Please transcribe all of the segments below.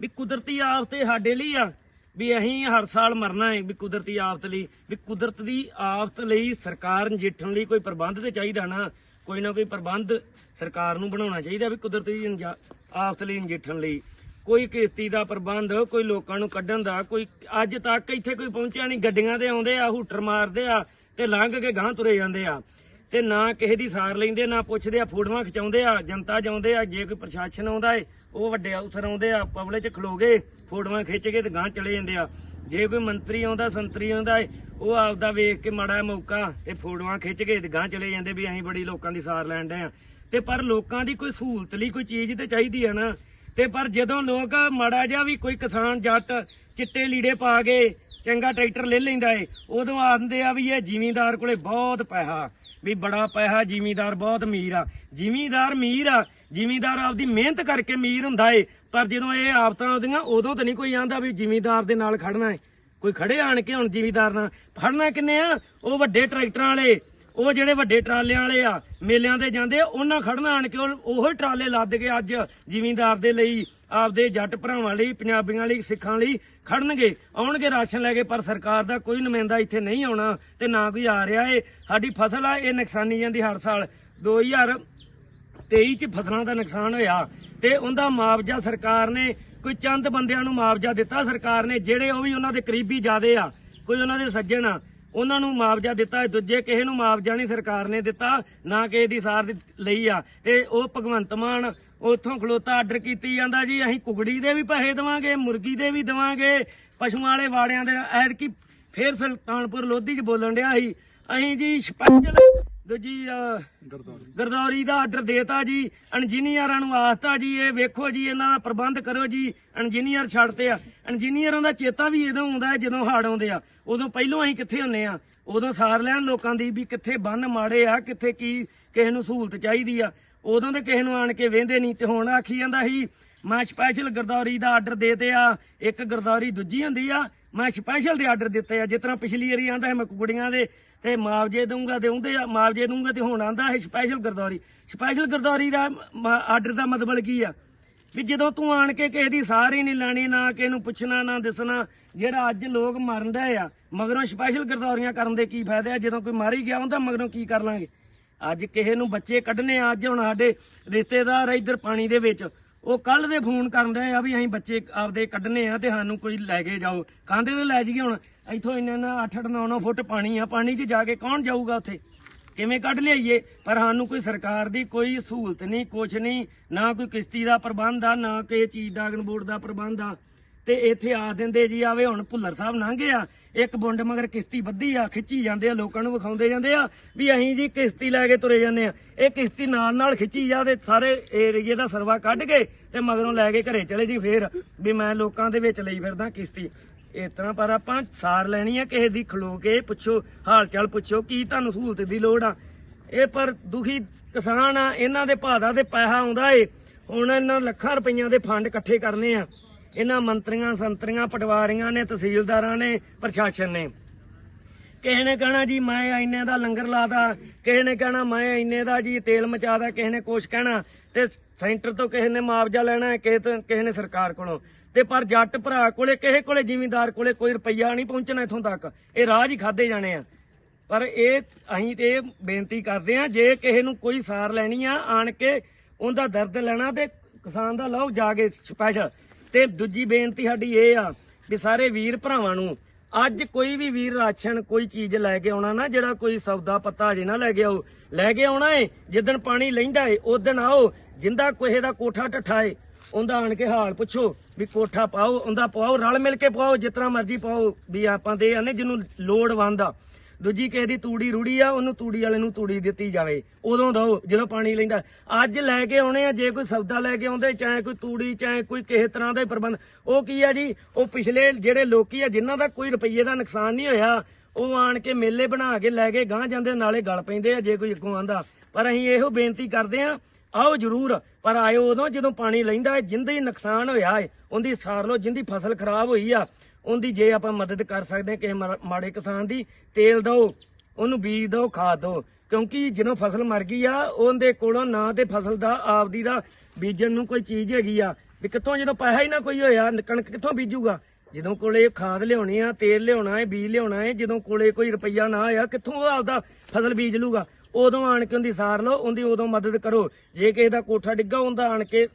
ਵੀ ਕੁਦਰਤੀ ਆਫਤ ਇਹ ਸਾਡੇ ਲਈ ਆ, ਵੀ ਅਸੀਂ ਹਰ ਸਾਲ ਮਰਨਾ ਹੈ ਵੀ ਕੁਦਰਤੀ ਆਫਤ ਲਈ, ਵੀ ਕੁਦਰਤ ਦੀ ਆਫਤ ਲਈ ਸਰਕਾਰ ਨਜਿੱਠਣ ਲਈ ਕੋਈ ਪ੍ਰਬੰਧ ਤੇ ਚਾਹੀਦਾ ਨਾ, ਕੋਈ ਨਾ ਕੋਈ ਪ੍ਰਬੰਧ ਸਰਕਾਰ ਨੂੰ ਬਣਾਉਣਾ ਚਾਹੀਦਾ ਵੀ ਕੁਦਰਤੀ ਆਫਤ ਲਈ ਨਜਿੱਠਣ ਲਈ। ਕੋਈ ਕਿਸ਼ਤੀ ਦਾ ਪ੍ਰਬੰਧ, ਕੋਈ ਲੋਕਾਂ ਨੂੰ ਕੱਢਣ ਦਾ, ਕੋਈ ਅੱਜ ਤੱਕ ਇੱਥੇ ਕੋਈ ਪਹੁੰਚਿਆ ਨਹੀਂ, ਗੱਡੀਆਂ ਦੇ ਆਉਂਦੇ ਆ, ਹੂਟਰ ਮਾਰਦੇ ਆ ਤੇ ਲੰਘ ਕੇ ਗਾਂਹ ਤੁਰੇ ਜਾਂਦੇ ਆ। ਤੇ ਨਾ ਕਿਸੇ ਦੀ ਸਾਰ ਲੈਂਦੇ, ਨਾ ਪੁੱਛਦੇ ਆ, ਫੋਟੋਆਂ ਖਿਚਾਉਂਦੇ ਆ, ਜਨਤਾ ਜਾਉਂਦੇ ਆ, ਜੇ ਕੋਈ ਪ੍ਰਸ਼ਾਸਨ ਆਉਂਦਾ ਏ, ਉਹ ਵੱਡੇ ਅਫਸਰ ਆਉਂਦੇ ਆ, ਪਬਲਿਕ ਚ ਖਲੋਗੇ ਫੋਟੋਆਂ ਖਿੱਚ ਕੇ ਤੇ ਗਾਂਹ ਚਲੇ ਜਾਂਦੇ ਆ। ਜੇ ਕੋਈ ਮੰਤਰੀ ਆਉਂਦਾ, ਸੰਤਰੀ ਆਉਂਦਾ ਏ, ਉਹ ਆਪਦਾ ਵੇਖ ਕੇ ਮਾੜਾ ਮੌਕਾ ਤੇ ਫੋਟੋਆਂ ਖਿੱਚ ਕੇ ਤੇ ਗਾਂਹ ਚਲੇ ਜਾਂਦੇ ਵੀ ਅਸੀਂ ਬੜੀ ਲੋਕਾਂ ਦੀ ਸਾਰ ਲੈਣ ਡਏ ਆ। ਤੇ ਪਰ ਲੋਕਾਂ ਦੀ ਕੋਈ ਸਹੂਲਤ ਲਈ ਕੋਈ ਚੀਜ਼ ਤੇ ਚਾਹੀਦੀ ਆ ਨਾ, ਤੇ ਪਰ ਜਦੋਂ ਲੋਕ ਮਾੜਾ ਜਿਹਾ ਵੀ ਕੋਈ ਕਿਸਾਨ ਜੱਟ ਚਿੱਟੇ ਲੀੜੇ ਪਾ ਕੇ ਚੰਗਾ ਟਰੈਕਟਰ ਲੈ ਲੈਂਦਾ ਏ। ਉਦੋਂ ਆਖਦੇ ਆ ਵੀ ਇਹ ਜ਼ਿਮੀਂਦਾਰ ਕੋਲੇ ਬਹੁਤ ਪੈਸਾ। ਵੀ ਬੜਾ ਪੈਸਾ, ਜ਼ਿਮੀਂਦਾਰ ਬਹੁਤ ਅਮੀਰ ਆ। ਜ਼ਿਮੀਂਦਾਰ ਅਮੀਰ ਆ, ਜ਼ਿਮੀਂਦਾਰ ਆਪਦੀ ਮਿਹਨਤ ਕਰਕੇ ਅਮੀਰ ਹੁੰਦਾ ਏ। ਪਰ ਜਦੋਂ ਇਹ ਆਫਤਾਂ ਆਉਂਦੀਆਂ, ਉਦੋਂ ਤਾਂ ਨਹੀਂ ਕੋਈ ਆਂਦਾ ਵੀ ਜ਼ਿਮੀਂਦਾਰ ਦੇ ਨਾਲ ਖੜਨਾ ਏ। ਕੋਈ ਖੜੇ ਆਣ ਕੇ ਹੁਣ ਜ਼ਿਮੀਂਦਾਰ ਨਾਲ। ਫੜਨਾ ਕਿੰਨੇ ਆ? ਉਹ ਵੱਡੇ ਟਰੈਕਟਰਾਂ ਵਾਲੇ। ਉਹ ਜਿਹੜੇ ਵੱਡੇ ਟਰਾਲਿਆਂ ਵਾਲੇ ਆ, ਮੇਲਿਆਂ ਤੇ ਜਾਂਦੇ ਆ, ਉਹਨਾਂ ਖੜਨਾ ਆਣ ਕੇ ਉਹ- ਉਹੋ ਹੀ ਟਰਾਲੇ ਲੱਦ ਕੇ ਅੱਜ ਜ਼ਿਮੀਂਦਾਰ ਦੇ ਲਈ ਆਪਦੇ ਜੱਟ ਭਰਾਵਾਂ ਲਈ, ਪੰਜਾਬੀਆਂ ਲਈ, ਸਿੱਖਾਂ ਲਈ ਖੜਨਗੇ। ਆਉਣਗੇ ਰਾਸ਼ਨ ਲੈ ਕੇ, ਪਰ ਸਰਕਾਰ ਦਾ ਕੋਈ ਨੁਮਾਇੰਦਾ ਇੱਥੇ ਨਹੀਂ ਆਉਣਾ ਤੇ ਨਾ ਕੋਈ ਆ ਰਿਹਾ ਏ। ਸਾਡੀ ਫਸਲ ਆ, ਇਹ ਨੁਕਸਾਨੀ ਜਾਂਦੀ ਹਰ ਸਾਲ। 2023 ਚ ਫਸਲਾਂ ਦਾ ਨੁਕਸਾਨ ਹੋਇਆ ਤੇ ਉਹਦਾ ਮੁਆਵਜ਼ਾ ਸਰਕਾਰ ਨੇ, ਕੋਈ ਚੰਦ ਬੰਦਿਆਂ ਨੂੰ ਮੁਆਵਜ਼ਾ ਦਿੱਤਾ ਸਰਕਾਰ ਨੇ, ਜਿਹੜੇ ਉਹ ਵੀ ਉਹਨਾਂ ਦੇ ਕਰੀਬੀ ਜਾਦੇ ਆ, ਕੋਈ ਉਹਨਾਂ ਦੇ ਸੱਜਣ ਆ, ਉਹਨਾਂ ਨੂੰ ਮੁਆਵਜ਼ਾ ਦਿੱਤਾ ਦੂਜੇ ਕਿਸੇ ਨੂੰ ਮੁਆਵਜ਼ਾ ਨਹੀਂ ਸਰਕਾਰ ਨੇ ਦਿੱਤਾ, ਨਾ ਕਿਸੇ ਦੀ ਸਾਰ ਲਈ ਆ। ਤੇ ਉਹ ਭਗਵੰਤ ਮਾਨ ਉੱਥੋਂ ਖਲੋਤਾ ਆਰਡਰ ਕੀਤੀ ਜਾਂਦਾ ਜੀ ਅਸੀਂ ਕੁਗੜੀ ਦੇ ਵੀ ਪੈਸੇ ਦੇਵਾਂਗੇ ਮੁਰਗੀ ਦੇ ਵੀ ਦੇਵਾਂਗੇ ਪਸ਼ੂਆਂ ਵਾਲੇ ਵਾੜਿਆਂ ਦੇ ਐਰ ਕੀ ਫੇਰ ਸੁਲਤਾਨਪੁਰ ਲੋਧੀ ਚ ਬੋਲਣ ਡਿਆ ਸੀ। ਅਸੀਂ ਜੀ ਸਪੈਸ਼ਲ ਦੂਜੀ ਅਹ, ਗਰਦੌਰੀ। ਦਾ ਆਰਡਰ ਦੇਤਾ ਜੀ। ਇੰਜੀਨੀਅਰਾਂ ਨੂੰ ਆਸਤਾ ਜੀ ਇਹ ਵੇਖੋ ਜੀ ਇਹਨਾਂ ਦਾ ਪ੍ਰਬੰਧ ਕਰੋ ਜੀ। ਇੰਜੀਨੀਅਰ ਛੱਡਤੇ ਆ। ਇੰਜੀਨੀਅਰਾਂ ਦਾ ਚੇਤਾ ਵੀ ਉਦੋਂ ਆਉਂਦਾ ਹੈ ਜਦੋਂ ਹੜ ਆਉਂਦੇ ਆ। ਉਦੋਂ ਪਹਿਲੋਂ ਅਸੀਂ ਕਿੱਥੇ ਹੁੰਨੇ ਆ? ਉਦੋਂ ਸਾਰ ਲੈਣ ਲੋਕਾਂ ਦੀ ਵੀ ਕਿੱਥੇ ਬੰਨ ਮਾੜੇ ਆ ਕਿੱਥੇ ਕੀ ਕਿਸੇ ਨੂੰ ਸਹੂਲਤ ਚਾਹੀਦੀ ਆ। ਉਦੋਂ ਤੇ ਕਿਸੇ ਨੂੰ ਆਣ ਕੇ ਵੇਂਦੇ ਨਹੀਂ ਤੇ ਹੁਣ ਆਖੀ ਜਾਂਦਾ ਸੀ, ਮੈਂ ਸਪੈਸ਼ਲ ਗਰਦੌਰੀ ਦਾ ਆਰਡਰ ਦੇਤੇ ਆ, ਇੱਕ ਗਰਦੌਰੀ ਦੂਜੀ ਹੁੰਦੀ ਆ, ਮੈਂ ਸਪੈਸ਼ਲ ਦੇ ਆਰਡਰ ਦਿੱਤੇ ਆ, ਜਿਸ ਤਰ੍ਹਾਂ ਪਿਛਲੀ ਵਾਰੀ ਆਂਦਾ ਮੈਂ ਕੁੜੀਆਂ ਦੇ ਤੇ ਮੁਆਵਜ਼ੇ ਦਊਂਗਾ ਤੇ ਆ, ਮੁਆਵਜ਼ੇ ਦਊਂਗਾ ਤੇ ਹੁਣ ਆਂਦਾ ਹੈ ਸਪੈਸ਼ਲ ਗਰਦੌਰੀ। ਸਪੈਸ਼ਲ ਗਰਦੌਰੀ ਦਾ ਆਰਡਰ ਦਾ ਮਤਲਬ ਕੀ ਆ? ਵੀ ਜਦੋਂ ਤੂੰ ਆਣ ਕੇ ਕਿਸੇ ਦੀ ਸਾਰ ਹੀ ਨਹੀਂ ਲੈਣੀ, ਨਾ ਕਿਸੇ ਨੂੰ ਪੁੱਛਣਾ, ਨਾ ਦੱਸਣਾ, ਜਿਹੜਾ ਅੱਜ ਲੋਕ ਮਰਨ ਆ, ਮਗਰੋਂ ਸਪੈਸ਼ਲ ਗਰਦੌਰੀਆਂ ਕਰਨ ਦੇ ਕੀ ਫਾਇਦੇ ਆ? ਜਦੋਂ ਕੋਈ ਮਾਰੀ ਗਿਆ ਹੁੰਦਾ ਮਗਰੋਂ ਕੀ ਕਰ ਲਾਂਗੇ? ਅੱਜ ਕਿਸੇ ਨੂੰ ਬੱਚੇ ਕੱਢਨੇ ਆ, ਅੱਜ ਹੁਣ ਸਾਡੇ ਰਿਸ਼ਤੇਦਾਰ ਆ ਇੱਧਰ ਪਾਣੀ ਦੇ ਵਿੱਚ। ਉਹ ਕੱਲ ਦੇ ਫੋਨ ਕਰਨ ਰਹੇ ਆ ਵੀ ਅਸੀਂ ਬੱਚੇ ਆਪਦੇ ਕੱਢਨੇ ਆ ਤੇ ਸਾਨੂੰ ਕੋਈ ਲੈ ਕੇ ਜਾਓ। ਕਾਂਦੇ ਤੇ ਲੈ ਜਾਈਏ ਹੁਣ? ਇੱਥੋਂ ਇੰਨਾ ਨਾ 8 8 9 9 ਫੁੱਟ ਪਾਣੀ ਆ, ਪਾਣੀ 'ਚ ਜਾ ਕੇ ਕੌਣ ਜਾਊਗਾ ਉੱਥੇ? ਕਿਵੇਂ ਕੱਢ ਲਿਆਈਏ? ਪਰ ਸਾਨੂੰ ਕੋਈ ਸਰਕਾਰ ਦੀ ਕੋਈ ਸਹੂਲਤ ਨਹੀਂ, ਕੁਛ ਨਹੀਂ, ਨਾ ਕੋਈ ਕਿਸ਼ਤੀ ਦਾ ਪ੍ਰਬੰਧ ਆ, ਨਾ ਕਿਸੇ ਚੀਜ਼ ਦਾ ਅਗਨਬੋਰਡ ਦਾ ਪ੍ਰਬੰਧ ਆ। ਤੇ ਇੱਥੇ ਆ ਦਿੰਦੇ ਜੀ ਆਵੇ, ਹੁਣ ਭੁੱਲਰ ਸਾਹਿਬ ਲੰਘੇ ਆ। ਇੱਕ ਬੁੰਡ ਮਗਰ ਕਿਸ਼ਤੀ ਵੱਧੀ ਆ, ਖਿੱਚੀ ਜਾਂਦੇ ਆ, ਲੋਕਾਂ ਨੂੰ ਵਿਖਾਉਂਦੇ ਜਾਂਦੇ ਆ ਵੀ ਅਸੀਂ ਜੀ ਕਿਸ਼ਤੀ ਲੈ ਕੇ ਤੁਰੇ ਜਾਂਦੇ ਆ। ਇਹ ਕਿਸ਼ਤੀ ਨਾਲ ਨਾਲ ਖਿੱਚੀ ਜਾ ਤੇ ਸਾਰੇ ਏਰੀਏ ਦਾ ਸਰਵਾ ਕੱਢ ਕੇ ਤੇ ਮਗਰੋਂ ਲੈ ਕੇ ਘਰੇ ਚਲੇ ਜੀ ਫੇਰ ਵੀ ਮੈਂ ਲੋਕਾਂ ਦੇ ਵਿੱਚ ਲਈ ਫਿਰਦਾ ਕਿਸ਼ਤੀ। ਇਸ ਤਰ੍ਹਾਂ ਪਰ ਆਪਾਂ ਸਾਰ ਲੈਣੀ ਆ, ਕਿਸੇ ਦੀ ਖਲੋ ਕੇ ਪੁੱਛੋ ਹਾਲ ਚਾਲ ਪੁੱਛੋ, ਕੀ ਤੁਹਾਨੂੰ ਸਹੂਲਤ ਦੀ ਲੋੜ ਆ। ਇਹ ਪਰ ਦੁਖੀ ਕਿਸਾਨ ਆ, ਇਹਨਾਂ ਦੇ ਭਾਦਾ ਤੇ ਪੈਸਾ ਆਉਂਦਾ ਏ। ਹੁਣ ਇਹਨਾਂ ਲੱਖਾਂ ਰੁਪਈਆਂ ਦੇ ਫੰਡ ਇਕੱਠੇ ਕਰਨੇ ਆ। ਇਹਨਾਂ ਮੰਤਰੀਆਂ, ਸੰਤਰੀਆਂ, ਪਟਵਾਰੀਆਂ ਨੇ, ਤਹਿਸੀਲਦਾਰਾਂ ਨੇ, ਪ੍ਰਸ਼ਾਸਨ ਨੇ। ਕਿਸੇ ਨੇ ਕਹਿਣਾ ਜੀ, ਮੈਂ ਇੰਨੇ ਦਾ ਲੰਗਰ ਲਾਦਾ ਕਿਸੇ ਨੇ ਕਹਿਣਾ, ਮੈਂ ਇੰਨੇ ਦਾ ਜੀ ਤੇਲ ਮਚਾਦਾ ਕਿਸੇ ਨੇ ਕੁਛ ਕਹਿਣਾ, ਤੇ ਸੈਂਟਰ ਤੋਂ ਕਿਸੇ ਨੇ ਮੁਆਵਜ਼ਾ ਲੈਣਾ, ਕਿਸੇ ਤੋਂ, ਕਿਸੇ ਨੇ ਸਰਕਾਰ ਕੋਲੋਂ। ਤੇ ਪਰ ਜੱਟ ਭਰਾ ਕੋਲੇ, ਕਿਸੇ ਕੋਲੇ ਜ਼ਿਮੀਂਦਾਰ ਕੋਲੇ ਕੋਈ ਰੁਪਈਆ ਨਹੀਂ ਪਹੁੰਚਣਾ ਇਥੋਂ ਤੱਕ। ਇਹ ਰਾਜ ਹੀ ਖਾਦੇ ਜਾਣੇ ਆ। ਪਰ ਇਹ, ਅਸੀਂ ਤੇ ਬੇਨਤੀ ਕਰਦੇ ਆ, ਜੇ ਕਿਸੇ ਨੂੰ ਕੋਈ ਸਾਰ ਲੈਣੀ ਆ, ਆਣ ਕੇ ਉਹਦਾ ਦਰਦ ਲੈਣਾ ਤੇ ਕਿਸਾਨ ਦਾ ਲਓ ਜਾ ਕੇ ਸਪੈਸ਼ਲ। ਤੇ ਦੂਜੀ ਬੇਨਤੀ ਸਾਡੀ ਇਹ ਆ ਵੀ ਸਾਰੇ ਵੀਰ ਭਰਾਵਾਂ ਨੂੰ, ਅੱਜ ਕੋਈ ਵੀ ਵੀਰ ਰਾਸ਼ਨ, ਕੋਈ ਚੀਜ਼ ਲੈ ਕੇ ਆਉਣਾ ਨਾ, ਜਿਹੜਾ ਕੋਈ ਸੌਦਾ ਪੱਤਾ ਅਜੇ ਨਾ ਲੈ ਕੇ ਆਓ, ਲੈ ਕੇ ਆਉਣਾ ਏ, ਜਿੱਦਣ ਪਾਣੀ ਲੈਂਦਾ ਏ ਉਦਣ ਆਓ, ਜਿੰਦਾ ਕੋਹੇ ਦਾ ਕੋਠਾ ਟੱਠਾ ਏ, ਉਹਦਾ ਆਣ ਕੇ ਹਾਲ ਪੁੱਛੋ ਵੀ ਕੋਠਾ ਪਾਓ, ਉਹਦਾ ਪਾਓ, ਰਲ ਮਿਲ ਕੇ ਪਾਓ, ਜਿਸ ਮਰਜ਼ੀ ਪਾਓ, ਵੀ ਆਪਾਂ ਦੇ ਆਨੇ ਜਿਹਨੂੰ ਲੋੜ ਵੰਦਾ ਦੂਜੀ ਕਿਸੇ ਦੀ ਤੂੜੀ ਰੂੜੀ ਆ, ਉਹਨੂੰ ਤੂੜੀ ਵਾਲੇ ਨੂੰ ਤੂੜੀ ਦਿੱਤੀ ਜਾਵੇ। ਉਦੋਂ ਦੋ, ਜਦੋਂ ਪਾਣੀ ਲੈਂਦਾ। ਅੱਜ ਲੈ ਕੇ ਆਉਣੇ ਆ, ਜੇ ਕੋਈ ਸੌਦਾ ਲੈ ਕੇ ਆਉਂਦੇ, ਚਾਹੇ ਕੋਈ ਤੂੜੀ, ਚਾਹੇ ਕੋਈ ਕਿਸੇ ਤਰ੍ਹਾਂ ਦਾ ਪ੍ਰਬੰਧ। ਉਹ ਕੀ ਆ ਜੀ? ਉਹ ਪਿਛਲੇ ਜਿਹੜੇ ਲੋਕੀ ਆ, ਜਿਨ੍ਹਾਂ ਦਾ ਕੋਈ ਰੁਪਈਏ ਦਾ ਨੁਕਸਾਨ ਨਹੀਂ ਹੋਇਆ, ਉਹ ਆਣ ਕੇ ਮੇਲੇ ਬਣਾ ਕੇ ਲੈ ਕੇ ਗਾਂ ਜਾਂਦੇ, ਨਾਲੇ ਗਲ ਪੈਂਦੇ ਆ, ਜੇ ਕੋਈ ਅੱਗੋਂ ਆਂਦਾ। ਪਰ ਅਸੀਂ ਇਹੋ ਬੇਨਤੀ ਕਰਦੇ ਆ, ਆਓ ਜਰੂਰ, ਪਰ ਆਇਓ ਉਦੋਂ ਜਦੋਂ ਪਾਣੀ ਲੈਂਦਾ ਹੈ ਜਿੰਦੇ ਨੁਕਸਾਨ ਹੋਇਆ ਹੈ ਉਹਦੀ ਸਾਰ ਲੋ ਜਿੰਦੀ ਫਸਲ ਖਰਾਬ ਹੋਈ ਆ ਉਹਦੀ ਜੇ ਆਪਾਂ ਮਦਦ ਕਰ ਸਕਦੇ ਹਾਂ ਕਿਸੇ ਮਾੜੇ ਕਿਸਾਨ ਦੀ, ਤੇਲ ਦਿਓ, ਉਹਨੂੰ ਬੀਜ ਦਿਓ, ਖਾਦ ਦਿਓ। ਕਿਉਂਕਿ ਜਦੋਂ ਫਸਲ ਮਰ ਗਈ ਆ, ਉਹਦੇ ਕੋਲੋਂ ਨਾ ਤੇ ਫਸਲ ਦਾ, ਆਪਦੀ ਦਾ ਬੀਜਣ ਨੂੰ ਕੋਈ ਚੀਜ਼ ਹੈਗੀ ਆ, ਵੀ ਕਿੱਥੋਂ ਜਦੋਂ ਪੈਸਾ ਹੀ ਨਾ ਕੋਈ ਹੋਇਆ, ਕਣਕ ਕਿੱਥੋਂ ਬੀਜੂਗਾ? ਜਦੋਂ ਕੋਲੇ ਖਾਦ ਲਿਆਉਣੀ ਆ, ਤੇਲ ਲਿਆਉਣਾ ਹੈ ਬੀਜ ਲਿਆਉਣਾ ਹੈ ਜਦੋਂ ਕੋਲੇ ਕੋਈ ਰੁਪਈਆ ਨਾ ਆਇਆ, ਕਿੱਥੋਂ ਉਹ ਆਪਦਾ ਫਸਲ ਬੀਜ ਲੂਗਾ ਉਦੋਂ ਆਣ ਕੇ ਉਹਦੀ ਸਾਰ ਲਓ, ਉਹਦੀ ਉਦੋਂ ਮਦਦ ਕਰੋ। ਜੇ ਕਿਸੇ ਦਾ ਕੋਠਾ ਡਿੱਗਾ ਹੁੰਦਾ ਆਣ ਕੇ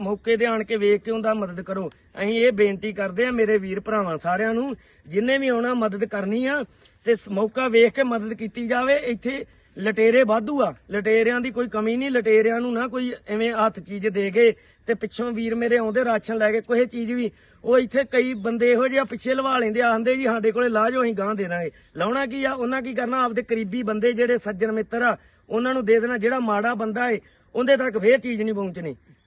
ਮੌਕੇ ਤੇ ਆਣ ਕੇ ਵੇਖ ਕੇ ਉਹਦਾ ਮਦਦ ਕਰੋ। ਅਸੀਂ ਇਹ ਬੇਨਤੀ ਕਰਦੇ ਆ ਮੇਰੇ ਵੀਰ ਭਰਾਵਾਂ ਸਾਰਿਆਂ ਨੂੰ ਜਿੰਨੇ ਵੀ ਆਉਣਾ ਮਦਦ ਕਰਨੀ ਆ ਤੇ ਮੌਕਾ ਵੇਖ ਕੇ ਮਦਦ ਕੀਤੀ ਜਾਵੇ। ਇੱਥੇ ਲਟੇਰੇ ਵਾਧੂ ਆ। ਲਟੇਰਿਆਂ ਦੀ ਕੋਈ ਕਮੀ ਨਹੀਂ ਲਟੇਰਿਆਂ ਨੂੰ ਨਾ ਕੋਈ ਐਵੇਂ ਹੱਥ ਚੀਜ਼ ਦੇ ਗਏ ਤੇ ਪਿੱਛੋਂ ਵੀਰ ਮੇਰੇ ਆਉਂਦੇ ਰਾਸ਼ਨ ਲੈ ਕੇ ਕੋਈ ਚੀਜ਼ ਵੀ। ਉਹ ਇੱਥੇ ਕਈ ਬੰਦੇ ਇਹੋ ਜਿਹੇ ਪਿੱਛੇ ਲਵਾ ਲੈਂਦੇ ਆ, ਆਂਦੇ ਜੀ ਸਾਡੇ ਕੋਲੇ ਲਾ ਜਾਓ ਅਸੀਂ ਗਾਂ ਦੇ ਦਾਂਗੇ। ਲਾਉਣਾ ਕੀ ਆ? ਉਹਨਾਂ ਕੀ ਕਰਨਾ? ਆਪਦੇ ਕਰੀਬੀ ਬੰਦੇ ਜਿਹੜੇ ਸੱਜਣ ਮਿੱਤਰ ਆ ਉਹਨਾਂ ਨੂੰ ਦੇ ਦੇਣਾ। ਜਿਹੜਾ ਮਾੜਾ ਬੰਦਾ ਏ ਉਹਦੇ ਤੱਕ ਫੇਰ ਚੀਜ਼ ਨਹੀਂ ਪਹੁੰਚਣੀ।